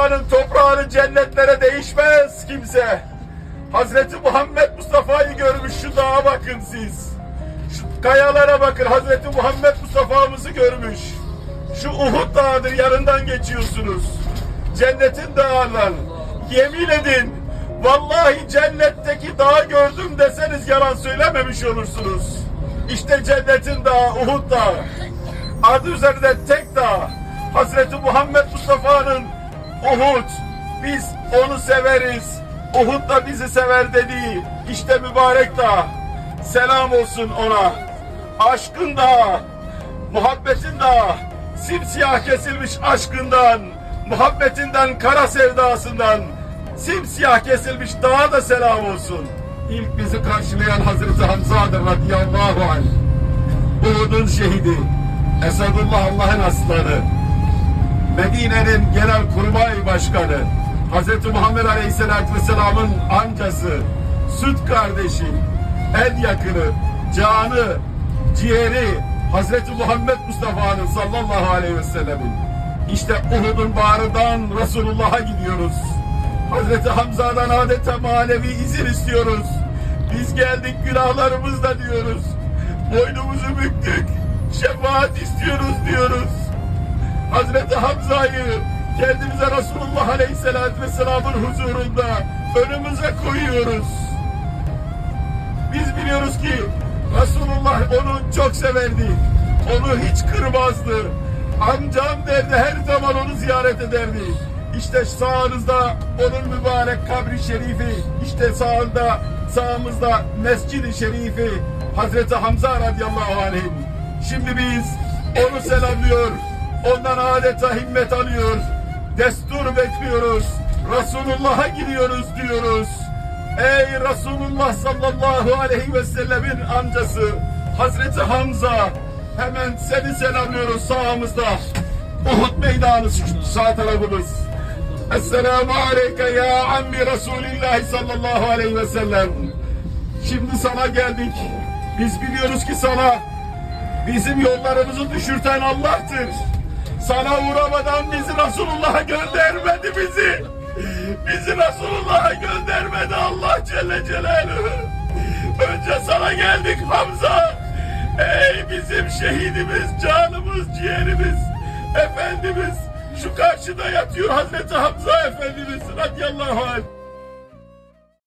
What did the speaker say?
buranın toprağını cennetlere değişmez kimse. Hazreti Muhammed Mustafa'yı görmüş şu dağa bakın siz. Şu kayalara bakın Hazreti Muhammed Mustafa'mızı görmüş. Şu Uhud dağıdır yanından geçiyorsunuz. Cennetin dağından. Yemin edin. Vallahi cennetteki dağı gördüm deseniz yalan söylememiş olursunuz. İşte cennetin dağı Uhud dağı. Adı üzerinde tek dağ. Hazreti Muhammed Mustafa'nın Uhud. Biz onu severiz. Uhud da bizi sever dediği. İşte mübarek dağ. Selam olsun ona. Aşkın dağı. Muhabbetin dağı. Simsiyah kesilmiş aşkından. Muhabbetinden kara sevdasından. Simsiyah kesilmiş dağa da selam olsun. İlk bizi karşılayan Hazreti Hamza'dır radıyallahu anh. Uhud'un şehidi. Esadullah Allah'ın aslanı. Medine'nin genel kurmay başkanı. Hz. Muhammed Aleyhisselatü Vesselam'ın amcası, süt kardeşi, el yakını, canı, ciğeri Hz. Muhammed Mustafa'nın sallallahu aleyhi ve sellemin. İşte Uhud'un bağrından Resulullah'a gidiyoruz. Hz. Hamza'dan adeta manevi izin istiyoruz. Biz geldik günahlarımızla diyoruz. Boynumuzu büktük. Şefaat istiyoruz diyoruz. Hazreti Hamza'yı kendimize Resulullah Aleyhisselatü Vesselam'ın huzurunda önümüze koyuyoruz. Biz biliyoruz ki Resulullah onu çok severdi. Onu hiç kırmazdı. Amcam derdi her zaman onu ziyaret ederdi. İşte sağınızda onun mübarek kabri şerifi, işte sağında sağımızda Mescid-i Şerifi Hazreti Hamza radıyallahu anh. Şimdi biz onu selamlıyor, ondan adeta himmet alıyor, destur bekliyoruz, Resulullah'a gidiyoruz diyoruz. Ey Resulullah sallallahu aleyhi ve sellemin amcası Hazreti Hamza hemen seni selamlıyoruz sağımızda. Uhud meydanı sağ tarafımız. Esselamu aleyke ya ammi Resulillah sallallahu aleyhi ve sellem. Şimdi sana geldik. Biz biliyoruz ki sana bizim yollarımızı düşürten Allah'tır. Sana uğramadan bizi Resulullah'a göndermedi bizi. Bizi Resulullah'a göndermedi Allah Celle Celaluhu. Önce sana geldik Hamza. Ey bizim şehidimiz, canımız, ciğerimiz, Efendimiz. Şu karşıda yatıyor Hazreti Hamza Efendimiz radıyallahu anh.